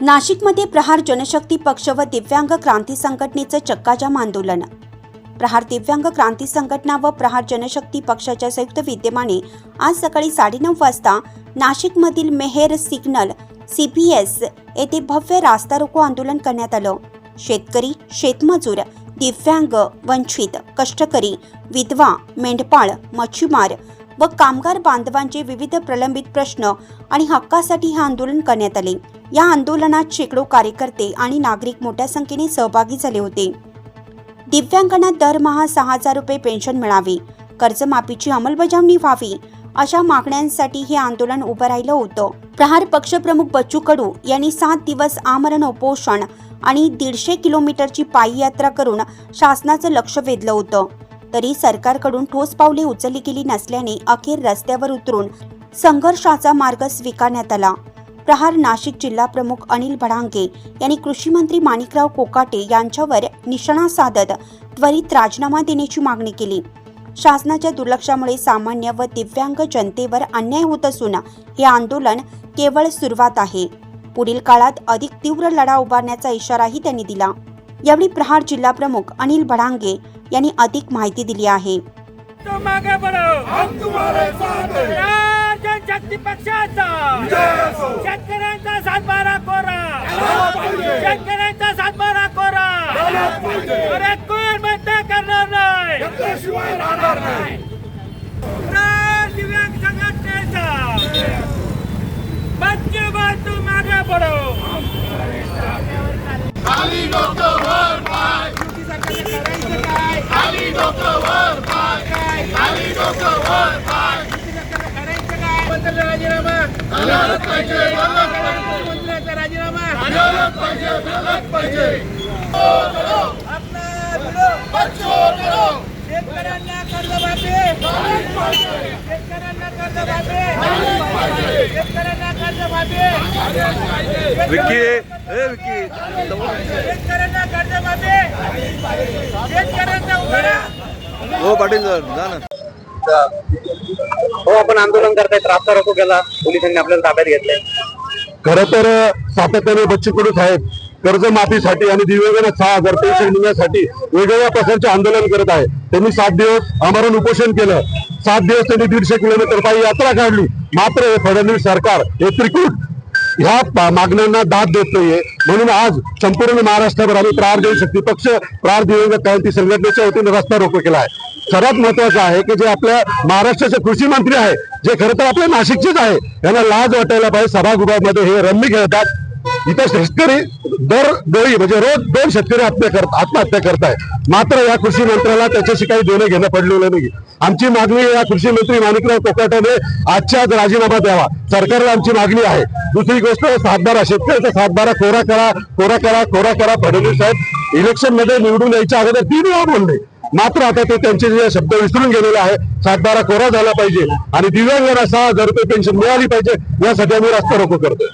नाशिकमध्ये प्रहार जनशक्ती पक्ष व दिव्यांग क्रांती संघटनेचं चक्काजाम आंदोलन. प्रहार दिव्यांग क्रांती संघटना व प्रहार जनशक्ती पक्षाच्या संयुक्त विद्यमाने आज सकाळी साडेनऊ वाजता नाशिकमधील मेहेर सिग्नल सीपीएस येथे भव्य रास्ता रोको आंदोलन करण्यात आलं. शेतकरी शेतमजूर दिव्यांग वंचित कष्टकरी विधवा मेंढपाळ मच्छीमार व कामगार बांधवांचे विविध प्रलंबित प्रश्न आणि हक्कासाठी हे आंदोलन करण्यात आले. या आंदोलनात शेकडो कार्यकर्ते आणि नागरिक मोठ्या संख्येने सहभागी झाले होते. दिव्यांगांना दरमहा सहा हजार रुपये पेन्शन मिळावे कर्जमाफीची अंमलबजावणी व्हावी अशा मागण्यांसाठी हे आंदोलन उभं राहिलं होतं. प्रहार पक्षप्रमुख बच्चू कडू यांनी सात दिवस आमरण उपोषण आणि दीडशे किलोमीटरची पायी यात्रा करून शासनाचं लक्ष वेधलं होतं. तरी सरकारकडून ठोस पावले उचलली गेली नसल्याने अखेर रस्त्यावर उतरून संघर्षाचा मार्ग स्वीकारण्यात आला. प्रहार नाशिक जिल्हा प्रमुख अनिल भडांगे यांनी कृषी मंत्री माणिकराव कोकाटे यांच्यावर निशाणा साधत त्वरित राजीनामा देण्याची मागणी केली. शासनाच्या दुर्लक्षामुळे सामान्य व दिव्यांग जनतेवर अन्याय होत असून हे आंदोलन केवळ सुरुवात आहे. पुढील काळात अधिक तीव्र लढा उभारण्याचा इशाराही त्यांनी दिला. यावेळी प्रहार जिल्हा प्रमुख अनिल भडांगे यांनी अधिक माहिती दिली आहे. तुम आगे बढ़ो हम तुम्हारे साथ हैं या जनशक्ती पक्षाचा विजय असो. शेतकऱ्यांचा सातबारा कोरा झाला पाहिजे. शेतकऱ्यांचा सातबारा कोरा झालाच पाहिजे. अरे कोण बंद करणार नाही घेतल्याशिवाय राहणार नाही तर दिव्यांग संघटनेचा बच्चे बाळ तुम आगे बढ़ो खाली डोकं वर पाय खाली डोकं वर पाय खाली डोकं वर पाय बच्चो करो. शेतकऱ्यांना कर्जमाफी शेतकऱ्यांना कर्जमाफी शेतकऱ्यांना कर्जमाफी शेतकऱ्यांना कर्जमाफी शेतकऱ्यांचा उभारा हो पाटील सर जा ना. हो आपण आंदोलन करतायत रास्ता रोको केला. पोलिसांनी आपल्याला ताब्यात घेतलंय. खर तर सातत्याने बच्चू कडू साहेब कर्जमाफीसाठी आणि दिव्यांगांना सहा हजार पेन्शन मिळण्यासाठी वेगवेगळ्या प्रकारचे आंदोलन करत आहे त्यांनी सात दिवस आमरण उपोषण केलं. सात दिवस त्यांनी दीडशे किलोमीटर पायी यात्रा काढली. मात्र हे फडणवीस सरकार हे त्रिकूट ह्या मागण्यांना दाद देत नाहीये. म्हणून आज संपूर्ण महाराष्ट्रावर आम्ही प्रार देऊ शक्ती. पक्ष प्रार दिव्यांग क्रांती संघटनेच्या वतीने रस्ता रोको केला आहे. सर्वात महत्वाचं आहे की जे आपल्या महाराष्ट्राचे कृषी मंत्री आहे जे खरं तर आपल्या नाशिकचेच आहे यांना लाज वाटायला पाहिजे. सभागृहामध्ये हे रम्मी खेळतात. इथं शेतकरी दर डोळी म्हणजे रोज दोन शेतकरी हत्या करत आत्महत्या करताय. मात्र या कृषी मंत्र्याला त्याच्याशी काही देणं घेणं पडलेलं नाही आमची मागणी या कृषी मंत्री माणिकराव कोकाटाने आजच्याच राजीनामा द्यावा. सरकारला आमची मागणी आहे. दुसरी गोष्ट सातबारा शेतकऱ्याचा सातबारा कोरा करा कोरा करा कोरा करा फडणवीस साहेब इलेक्शनमध्ये निवडून यायच्या अगोदर तीन वेळा बोलले. मात्र आता ते त्यांचे जे शब्द विसरून गेलेले आहे सातबारा कोरा झाला पाहिजे आणि दिव्यांगांना सहा हजार रुपये पेन्शन मिळाली पाहिजे यासाठी आम्ही रस्ता रोको करतोय.